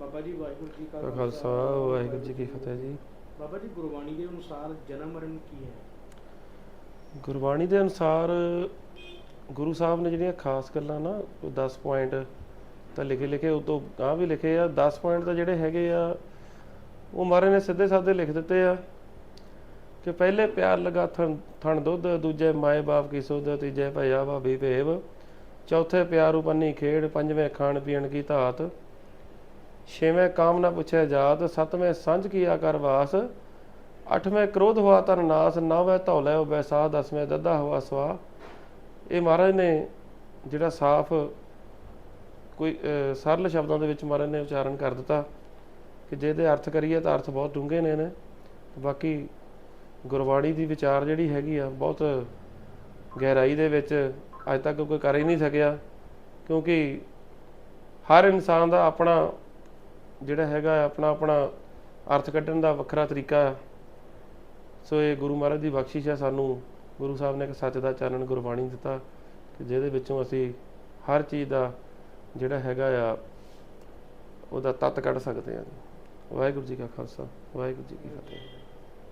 ਬਾਬਾ ਜੀ ਵਾਹਿਗੁਰੂ ਜੀ ਕਾ ਖਾਲਸਾ। ਵਾਹਿਗੁਰੂ ਜੀ ਕੀ ਫਤਿਹ ਜੀ। ਬਾਬਾ ਜੀ ਗੁਰਬਾਣੀ ਦੇ ਅਨੁਸਾਰ ਜਨਮ ਮਰਨ ਕੀ ਹੈ? ਗੁਰਬਾਣੀ ਦੇ ਅਨੁਸਾਰ ਗੁਰੂ ਸਾਹਿਬ ਨੇ ਜਿਹੜੀਆਂ ਖਾਸ ਗੱਲਾਂ ਨਾ ਉਹ 10 ਪੁਆਇੰਟ ਤਾਂ ਲਿਖੇ ਲਿਖੇ ਉਹ ਤੋਂ ਗਾਂ ਵੀ ਲਿਖੇ ਆ। 10 ਪੁਆਇੰਟ ਤਾਂ ਜਿਹੜੇ ਹੈਗੇ ਆ ਉਹ ਮਹਾਰਾਜ ਨੇ ਸਿੱਧੇ ਸਾਦੇ ਲਿਖ ਦਿੱਤੇ ਆ ਕਿ ਪਹਿਲੇ ਪਿਆਰ ਲਗਾ ਥਣ ਥਣ ਦੁੱਧ ਦੂਜੇ ਮਾਏ ਬਾਪ ਕੀ ਸੁਧ ਤੀਜੇ ਭਇਆ ਭਾਬੀ ਭੇਵ ਚੌਥੇ ਪਿਆਰ ਉਪੰਨੀ ਖੇਡ ਪੰਜਵੇਂ ਖਾਣ ਪੀਣ ਕੀ ਧਾਤ। ਛੇਵੇਂ ਕਾਮ ਨਾ ਪੁੱਛੇ ਜਾਤ, ਸੱਤਵੇਂ ਸੰਝ ਕੀ ਆਕਾਰ ਵਾਸ, ਅੱਠਵੇਂ ਕ੍ਰੋਧ ਹੋਆ ਤਨ ਨਾਸ, ਨੌਵੇਂ ਧੌਲੇ ਉਹ ਬੈਸਾ ਦਸਵੇਂ ਦੱਦਾ ਹੋਆ ਸਵਾ ਇਹ ਮਹਾਰਾਜ ਨੇ ਜਿਹੜਾ ਸਾਫ਼ ਕੋਈ ਸਰਲ ਸ਼ਬਦਾਂ ਦੇ ਵਿੱਚ ਮਹਾਰਾਜ ਨੇ ਉਚਾਰਨ ਕਰ ਦਿੱਤਾ ਕਿ ਜੇ ਇਹਦੇ ਅਰਥ ਕਰੀਏ ਤਾਂ ਅਰਥ ਬਹੁਤ ਡੂੰਘੇ ਨੇ ਨੇ ਬਾਕੀ ਗੁਰਬਾਣੀ ਦੀ ਵਿਚਾਰ ਜਿਹੜੀ ਹੈਗੀ ਆ, ਬਹੁਤ ਗਹਿਰਾਈ ਦੇ ਵਿੱਚ ਅੱਜ ਤੱਕ ਕੋਈ ਕਰ ਹੀ ਨਹੀਂ ਸਕਿਆ, ਕਿਉਂਕਿ ਹਰ ਇਨਸਾਨ ਦਾ ਆਪਣਾ ਜਿਹੜਾ ਹੈਗਾ ਆਪਣਾ ਆਪਣਾ ਅਰਥ ਕੱਢਣ ਦਾ ਵੱਖਰਾ ਤਰੀਕਾ ਆ ਸੋ ਇਹ ਗੁਰੂ ਮਹਾਰਾਜ ਦੀ ਬਖਸ਼ਿਸ਼ ਆ ਸਾਨੂੰ ਗੁਰੂ ਸਾਹਿਬ ਨੇ ਇੱਕ ਸੱਚ ਦਾ ਚਾਨਣ, ਗੁਰਬਾਣੀ ਦਿੱਤਾ ਕਿ ਜਿਹਦੇ ਵਿੱਚੋਂ ਅਸੀਂ ਹਰ ਚੀਜ਼ ਦਾ ਜਿਹੜਾ ਹੈਗਾ ਆ, ਉਹਦਾ ਤੱਤ ਕੱਢ ਸਕਦੇ ਹਾਂ। ਵਾਹਿਗੁਰੂ ਜੀ ਕਾ ਖਾਲਸਾ, ਵਾਹਿਗੁਰੂ ਜੀ ਕੀ ਫਤਿਹ।